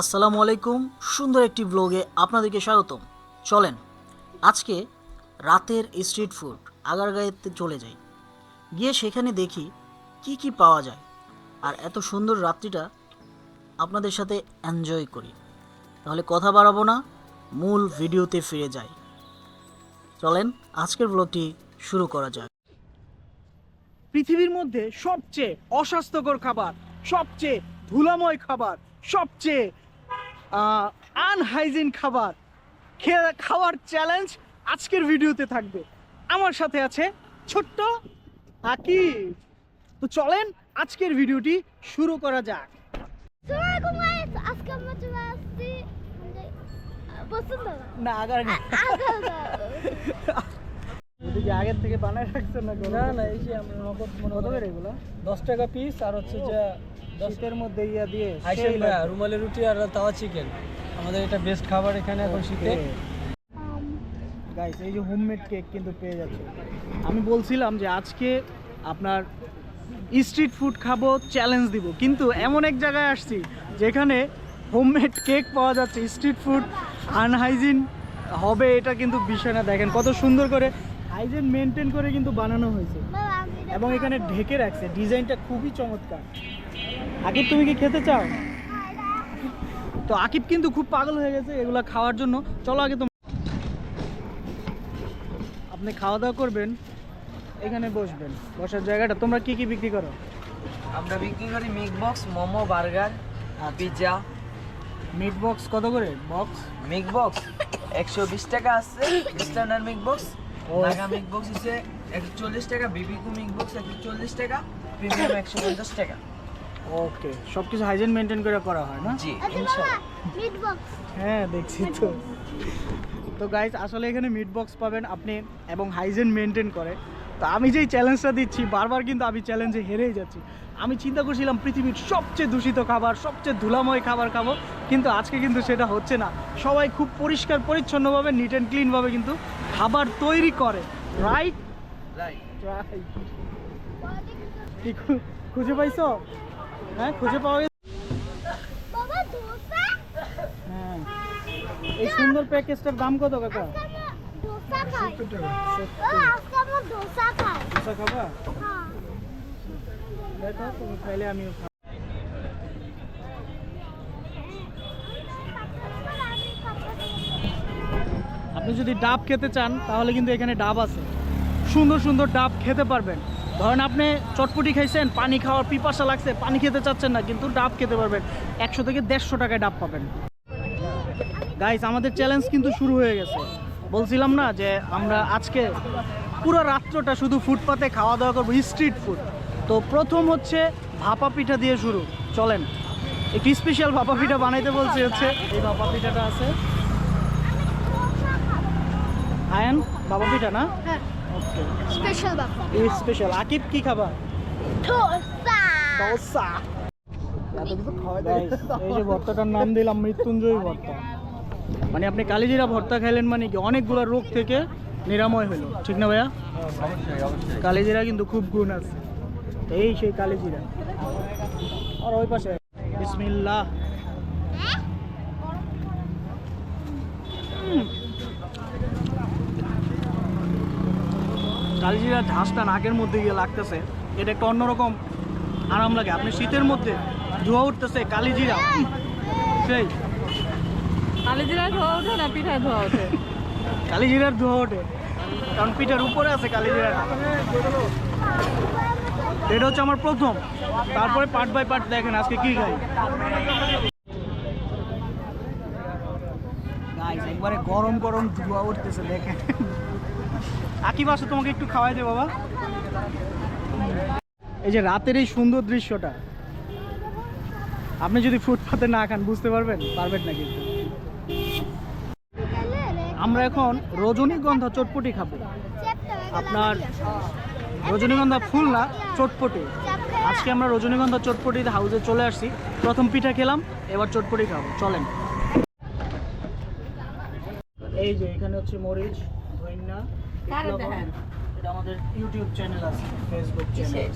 আসসালামু আলাইকুম, সুন্দর একটি ব্লগে আপনাদেরকে স্বাগতম। চলেন, আজকে রাতের স্ট্রিট ফুড আগারগাঁয়েতে চলে যাই। গিয়ে সেখানে দেখি কি কি পাওয়া যায় আর এত সুন্দর রাত্রিটা আপনাদের সাথে এনজয় করি। তাহলে কথা বাড়াবো না, মূল ভিডিওতে ফিরে যাই। চলেন, আজকের ব্লগটি শুরু করা যাক। পৃথিবীর মধ্যে সবচেয়ে অস্বাস্থ্যকর খাবার, সবচেয়ে ধুলাময় খাবার, সবচেয়ে আনহাইজিন খাবার। খাওয়ার চ্যালেঞ্জ আজকের ভিডিওতে থাকবে। আমার সাথে আছে ছোট্ট আকিব তো চলেন আজকের ভিডিওটি শুরু করা যাক। বসুন্ধরা। না আগার আগের থেকে বানায় রাখছেন না না না এই যে আমরা নগদ মনে কত করেন করে এগুলো? দশ টাকা পিস আর হচ্ছে যে দশ শীতের মধ্যে ইয়া দিয়ে রুমালি রুটি আর তাওয়া চিকেন আমাদের এটা বেস্ট খাবার এখানে এখন শীতে। গাইস এই যে হোমমেড কেক কিন্তু পেয়ে যাচ্ছে। আমি বলছিলাম যে আজকে আপনার স্ট্রিট ফুড খাব চ্যালেঞ্জ দিব। কিন্তু এমন এক জায়গায় আসছি যেখানে হোমমেড কেক পাওয়া যাচ্ছে স্ট্রিট ফুড আনহাইজিন হবে এটা কিন্তু বিষয় না। দেখেন কত সুন্দর করে হাইজিন মেনটেন করে কিন্তু বানানো হয়েছে। এবং এখানে ঢেকে রাখছে। ডিজাইনটা খুবই চমৎকার। আকিব তুমি কি খেতে চাও? তো আকিব কিন্তু খুব পাগল হয়ে গেছে এগুলো খাওয়ার জন্য। চলো আগে তো আপনি খাওয়া দাওয়া করবেন এখানে বসবেন। বসার জায়গাটা। তোমরা কি কি বিক্রি করো? আমরা বিক্রি করি মিক box momo burger pizza meat box কত করে? বক্স মিক বক্স একশো বিশ টাকা আছে। স্ট্যান্ডার্ড মিক বক্স ও। নাগা মিক বক্স হচ্ছে একশো চল্লিশ টাকা বিবিকু মিক বক্স একশো চল্লিশ টাকা প্রিমিয়াম একশো পঞ্চাশ টাকা। ওকে সব কিছু হাইজেন মেনটেন করে করা হয় না? জি আচ্ছা হ্যাঁ দেখছি তো। তো গাইজ আসলে এখানে মিট বক্স পাবেন আপনি এবং হাইজেন মেনটেন করে। তো আমি যেই চ্যালেঞ্জটা দিচ্ছি বারবার কিন্তু আমি চ্যালেঞ্জে হেরেই যাচ্ছি। আমি চিন্তা করছিলাম পৃথিবীর সবচেয়ে দূষিত খাবার সবচেয়ে ধুলাময় খাবার খাব কিন্তু আজকে কিন্তু সেটা হচ্ছে না। সবাই খুব পরিষ্কার পরিচ্ছন্নভাবে নিট অ্যান্ড ক্লিনভাবে কিন্তু খাবার তৈরি করে। রাইট রাইট খুঁজে পাইছো? হ্যাঁ খুঁজে পাওয়া গেছে? হ্যাঁ। এই সুন্দর প্যাকেজটার দাম কত কাকা? সত্তর টাকা। দোসা খাই দোসা খাবা? হ্যাঁ। দেখো তুমি খাইলে আমি আপনি যদি ডাব খেতে চান তাহলে কিন্তু এখানে ডাব আছে। সুন্দর সুন্দর ডাব খেতে পারবেন। ধরেন আপনি চটপটি খাইছেন পানি খাওয়ার পিপাসা লাগছে পানি খেতে চাচ্ছেন না কিন্তু ডাব খেতে পারবেন। একশো থেকে দেড়শো টাকায় ডাব পাবেন। গাইস আমাদের চ্যালেঞ্জ কিন্তু শুরু হয়ে গেছে। বলছিলাম না যে আমরা আজকে পুরো রাত্রটা শুধু ফুটপাতে খাওয়া দাওয়া করব স্ট্রিট ফুড তো প্রথম হচ্ছে ভাপা পিঠা দিয়ে শুরু। চলেন একটি স্পেশাল ভাপা পিঠা বানাইতে বলছে হচ্ছে। এই ভাপা পিঠাটা আছে। আয়ান বাবা পিঠা না? হ্যাঁ। ওকে স্পেশাল বাবা এই স্পেশাল আকিব কি খাবা? দোসা দোসা এই যে ভর্তাটার নাম দিলাম মৃত্যুঞ্জয় ভর্তা। মানে আপনি কালিজিরা ভর্তা খাইলেন মানে কি? অনেকগুলো রোগ থেকে নিরাময় হলো ঠিক না ভাইয়া? কালিজিরা কিন্তু খুব গুণ আছে। এই সেই কালিজিরা। আর ওই পাশে বিসমিল্লাহ। হুম। কালিজিরার ঝাঁসটা নাকের মধ্যে গিয়ে লাগতেছে। এটা একটা অন্যরকম আরাম লাগে। আপনি শীতের মধ্যে ধোয়া উঠতেছে কালিজিরা। সেই। কালিজিরা ধোয়া ওঠে না পিঠা ধোয়া ওঠে? কালিজিরার ধোয়া ওঠে কারণ পিঠার উপরে আছে কালিজিরা এটা হচ্ছে আমার প্রথম। তারপরে পার্ট বাই পার্ট দেখেন আজকে কি খাই। একবারে গরম গরম ধোয়া উঠতেছে দেখেন। আকিব আসো তোমাকে একটু খাওয়াই দে বাবা। এই যে রাতের এই সুন্দর দৃশ্যটা। আপনি যদি ফুটপাতে না খান বুঝতে পারবেন? পারবেন না কিন্তু আমরা এখন রজনীগন্ধা চটপটি খাব। আপনার রজনীগন্ধা ফুল না চটপটি। আজকে আমরা রজনীগন্ধা চটপটি হাউসে চলে আসছি। প্রথম পিঠা খেলাম এবার চটপটি খাব। চলেন। এই যে এখানে হচ্ছে মরিচ এটা আমাদের ইউটিউব চ্যানেল আছে ফেসবুক চ্যানেল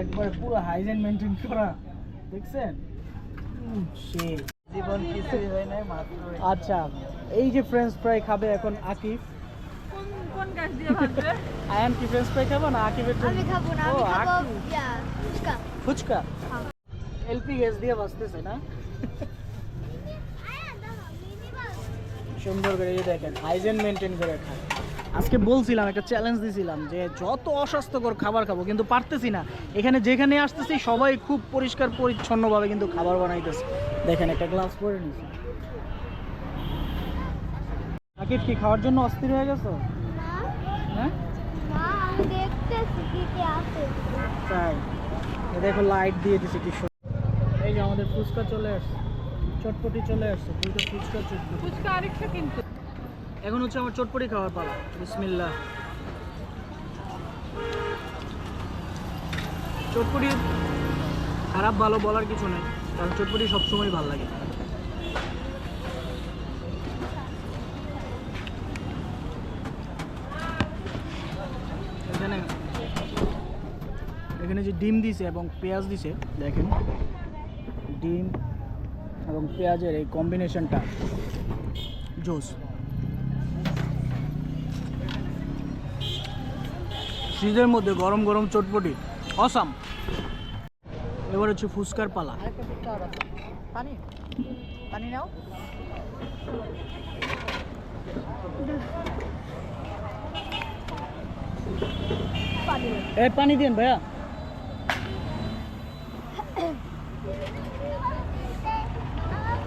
একবার পুরো হাইজেন মেনটেন করা। দেখছেন? জীবন কিছুই হয় নাই মাত্র আচ্ছা এই যে ফ্রেঞ্চ ফ্রাই খাবে এখন আকিব? কোন কোন গাছ দিয়ে ভাজবে আয়ান কি ফ্রেঞ্চ ফ্রাই খাব না আকিবের আমি খাব না আমি খাব ফুচকা। ফুচকা? হ্যাঁ। এলপি গ্যাস দিয়ে বাঁচতেছে না? সুন্দর করে দেখেন হাইজেন মেনটেন করে খায়। আজকে বলছিলাম একটা চ্যালেঞ্জ দিছিলাম যে যত অস্বাস্থ্যকর খাবার খাব কিন্তু পারতেছি না। এখানে যেখানে আসতেছি সবাই খুব পরিষ্কার পরিচ্ছন্নভাবে কিন্তু খাবার বানাইতেছে। দেখেন একটা গ্লাস পরে নিছি আকিব কি খাওয়ার জন্য অস্থির হয়ে গেছো? না হ্যাঁ? না আমি দেখতেছি কি কি আছে তাই। এ দেখো লাইট দিয়ে দিছে কি এই যে আমাদের ফুচকা চলে আসছে। চটপটি চলে আসছে দুটো ফুচকা চটপটি। ফুচকা আরেকটা কিন্তু। এখন হচ্ছে আমার চটপটি খাওয়ার পালা। বিসমিল্লাহ। চটপটি খারাপ ভালো বলার কিছু নেই। কারণ চটপটি সবসময় ভালো লাগে। এখানে এখানে যে ডিম দিছে এবং পেঁয়াজ দিছে, দেখেন। ডিম এবং পেঁয়াজের এই কম্বিনেশনটা জোস। ফ্রিজের মধ্যে গরম গরম চটপটি। অসাম এবার হচ্ছে ফুচকার পালা। পানি? পানি নাও। এ পানি দিন ভাইয়া।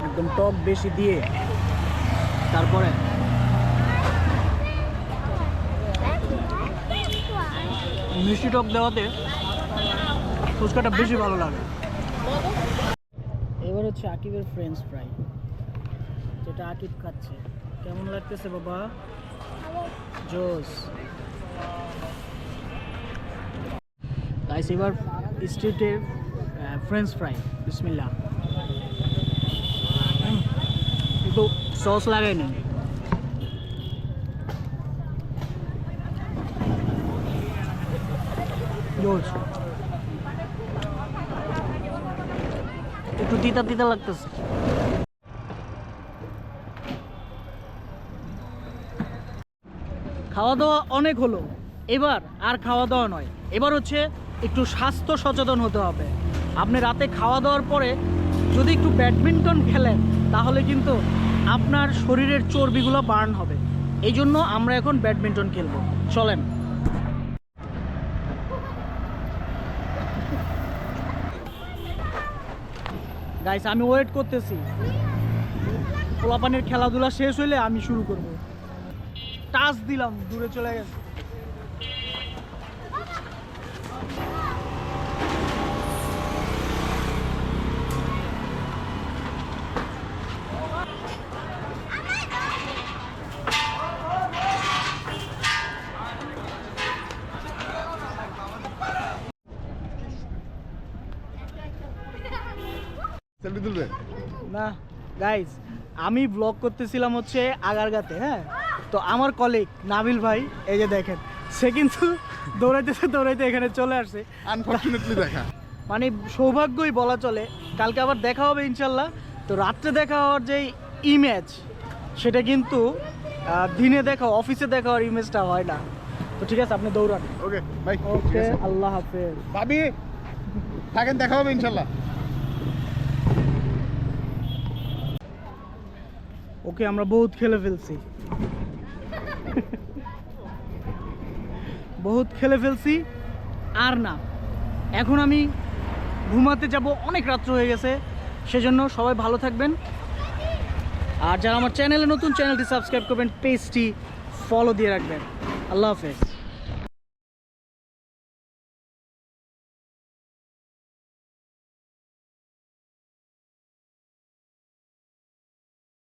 একদম টক বেশি দিয়ে। তারপরে? মিষ্টি টক দেওয়াতে ফুচকাটা বেশি ভালো লাগে। এবার হচ্ছে আকিবের ফ্রেঞ্চ ফ্রাই যেটা আকিব খাচ্ছে। কেমন লাগতেছে বাবা? জোস। গাইস এবার স্ট্রিটের ফ্রেঞ্চ ফ্রাই বিসমিল্লা একটু সস লাগাই নেন জোস। একটু তিতা তিতা লাগতেছে। খাওয়া দাওয়া অনেক হলো। এবার আর খাওয়া দাওয়া নয়। এবার হচ্ছে একটু স্বাস্থ্য সচেতন হতে হবে। আপনি রাতে খাওয়া দাওয়ার পরে যদি একটু ব্যাডমিন্টন খেলেন, তাহলে কিন্তু আপনার শরীরের চর্বিগুলো বার্ন হবে। এই জন্য আমরা এখন ব্যাডমিন্টন খেলব। চলেন। গাইস আমি ওয়েট করতেছি। পোলাপানের খেলাধুলা শেষ হইলে আমি শুরু করব। টাচ দিলাম, দূরে চলে গেছে। সেলফি তুলবে? না গাইজ আমি ব্লগ করতেছিলাম হচ্ছে আগারগাতে হ্যাঁ? তো আমার কলিগ নাবিল ভাই এই যে দেখেন সে কিন্তু দৌড়াইতেছে দৌড়াইতে এখানে চলে আসছে। আনফর্চুনেটলি দেখা। মানে সৌভাগ্যই বলা চলে কালকে আবার দেখা হবে ইনশাল্লাহ। তো রাত্রে দেখা হওয়ার যে ইমেজ সেটা কিন্তু দিনে দেখা অফিসে দেখা হওয়ার ইমেজটা হয় না। তো ঠিক আছে আপনি দৌড়ান। ওকে ভাই ওকে আল্লাহ হাফেজ। ভাবি থাকেন দেখা হবে ইনশাল্লাহ। ওকে আমরা বহুত খেলে ফেলছি। বহুত খেলে ফেলছি, আর না। এখন আমি ঘুমাতে যাব, অনেক রাত্র হয়ে গেছে। সেজন্য সবাই ভালো থাকবেন। আর যারা আমার চ্যানেলে নতুন, চ্যানেলটি সাবস্ক্রাইব করবেন, পেজটি ফলো দিয়ে রাখবেন। আল্লাহ হাফেজ।